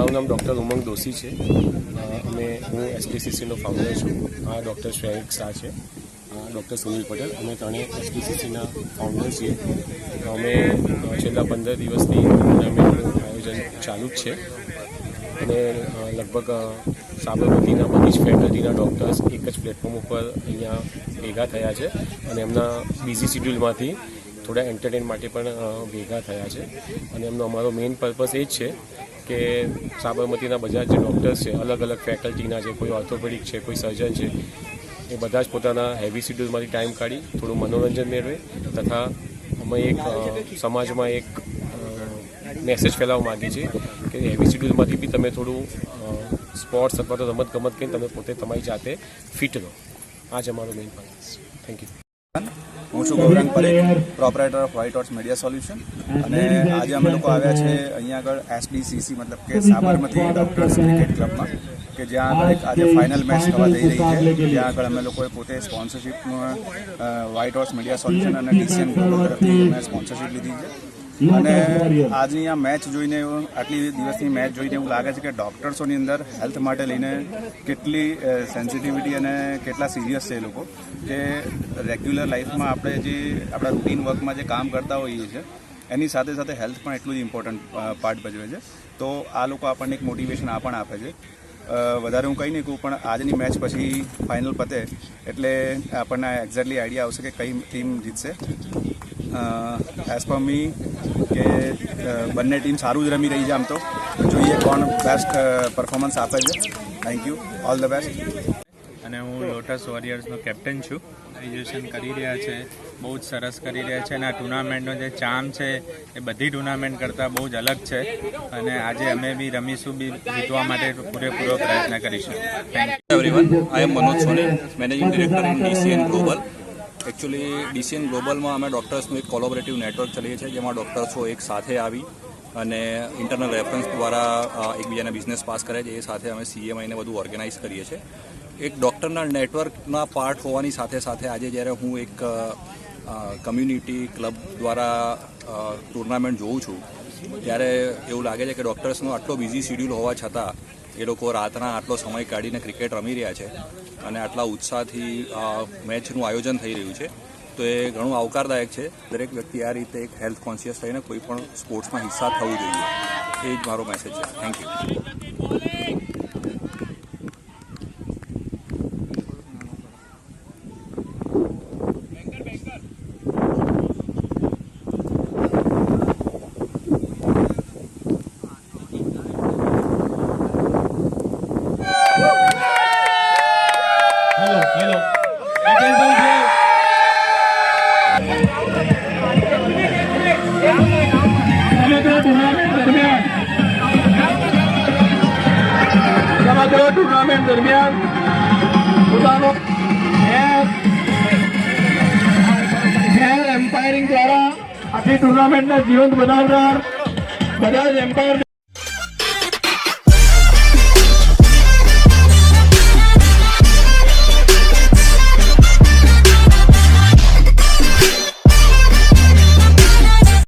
મારું નામ ડૉક્ટર ઉમંગ દોશી છે. અને હું એસટીસીસીનો ફાઉન્ડર છું. આ ડૉક્ટર શ્રેયક શાહ છે. ડૉક્ટર સુનિલ પટેલ. અમે ત્રણેય એસટીસીસીના ફાઉન્ડર છીએ. અમે છેલ્લા પંદર દિવસથી આયોજન ચાલુ જ છે. અને લગભગ સાબરમતીના બધી જ ફેકલ્ટીના ડૉક્ટર્સ એક જ પ્લેટફોર્મ ઉપર અહીંયા ભેગા થયા છે. અને એમના બિઝી શિડ્યુલમાંથી થોડા એન્ટરટેન માટે પણ ભેગા થયા છે. અને એમનો અમારો મેઇન પર્પસ એ જ છે કે સાબરમતીના બધા જે ડૉક્ટર્સ છે, અલગ અલગ ફેકલ્ટીના છે કોઈ ઓર્થોપેડિક છે, કોઈ સર્જન છે, એ બધા જ પોતાના હેવી શિડ્યુલમાંથી ટાઈમ કાઢી થોડું મનોરંજન મેળવે તથા અમે એક સમાજમાં એક મેસેજ ફેલાવવા માગીએ છીએ કે હેવી શિડ્યુલમાંથી બી તમે થોડું સ્પોર્ટ્સ અથવા તો રમત ગમત કરીને તમે પોતે તમારી જાતે ફિટ રહો. આ જ અમારો મેઇન પર્પસ થેન્ક યુ હું છું Gaurang Parekh proprietor of White Horse Media Solution અને આજે અમે લોકો આવ્યા છે અહીંયા આગળ એસડીસીસી મતલબ કે સાબરમતી ડોક્ટર્સ ક્રિકેટ ક્લબમાં કે જ્યાં આગળ એક આજે ફાઇનલ મેચ થવા જઈ રહી છે. ત્યાં આગળ અમે લોકોએ પોતે sponsorship White Horse Media Solution અને ડીસીએન ગ્લોબલ તરફથી અમે સ્પોન્સરશિપ લીધી છે. અને આજની આ મેચ જોઈને આટલી દિવસની મેચ જોઈને એવું લાગે છે કે ડૉક્ટર્સોની અંદર હેલ્થ માટે લઈને કેટલી સેન્સિટિવિટી અને કેટલા સિરિયસ છે એ લોકો. કે રેગ્યુલર લાઈફમાં આપણે જે આપણા રૂટીન વર્કમાં જે કામ કરતા હોઈએ છીએ એની સાથે સાથે હેલ્થ પણ એટલું જ ઇમ્પોર્ટન્ટ પાર્ટ ભજવે છે. તો આ લોકો આપણને એક મોટિવેશન આ પણ આપે છે. વધારે હું કહી નહીં કહું પણ આજની મેચ પછી ફાઇનલ પતે એટલે આપણને એક્ઝેક્ટલી આઈડિયા આવશે કે કઈ ટીમ જીતશે. એઝ પર મી કે બંને ટીમ સારું જ રમી રહી છે આમ તો. જોઈએ કોણ બેસ્ટ પરફોર્મન્સ આપે છે. Thank you all the best અને હું લોટસ વોરિયર્સનો કેપ્ટન છું. ગ્રેજ્યુએશન કરી રહ્યા છે. બહુ જ સરસ કરી રહ્યા છે. અને આ ટુર્નામેન્ટનો જે ચામ છે એ બધી ટુર્નામેન્ટ કરતાં બહુ જ અલગ છે. અને આજે અમે બી રમીશું બી જીતવા માટે પૂરેપૂરો પ્રયત્ન કરીશું. Thank you everyone I am Manoj Soni managing director in DCN Global. Actually DCN ગ્લોબલમાં અમે ડૉક્ટર્સનું એક કોલોબરેટિવ નેટવર્ક ચલીએ છીએ, જેમાં ડૉક્ટર્સો એક સાથે આવી અને ઇન્ટરનલ રેફરન્સ દ્વારા એકબીજાને બિઝનેસ પાસ કરે છે. એ સાથે અમે સીએમઆઈને બધું ઓર્ગેનાઇઝ કરીએ છીએ. એક ડૉક્ટરના નેટવર્કના પાર્ટ હોવાની સાથે સાથે આજે જ્યારે હું એક કમ્યુનિટી ક્લબ દ્વારા ટુર્નામેન્ટ જોઉં છું, ત્યારે એવું લાગે છે કે ડૉક્ટર્સનો આટલો બિઝી શિડ્યુલ હોવા છતાં એ લોકો રાતના આટલો સમય કાઢીને ક્રિકેટ રમી રહ્યા છે અને આટલા ઉત્સાહથી મેચનું આયોજન થઈ રહ્યું છે. તો એ ઘણું આવકારદાયક છે. દરેક વ્યક્તિ આ રીતે એક હેલ્થ કોન્શિયસ થઈને કોઈ પણ સ્પોર્ટ્સમાં હિસ્સા થવું જોઈએ. એ જ મારો મેસેજ છે. થેન્ક યુ ટુર્નામેન્ટ દરમિયાન પોતાનો એમ્પાયરિંગ દ્વારા આખી ટુર્નામેન્ટને જીવંત બનાવનાર બધા જ એમ્પાયર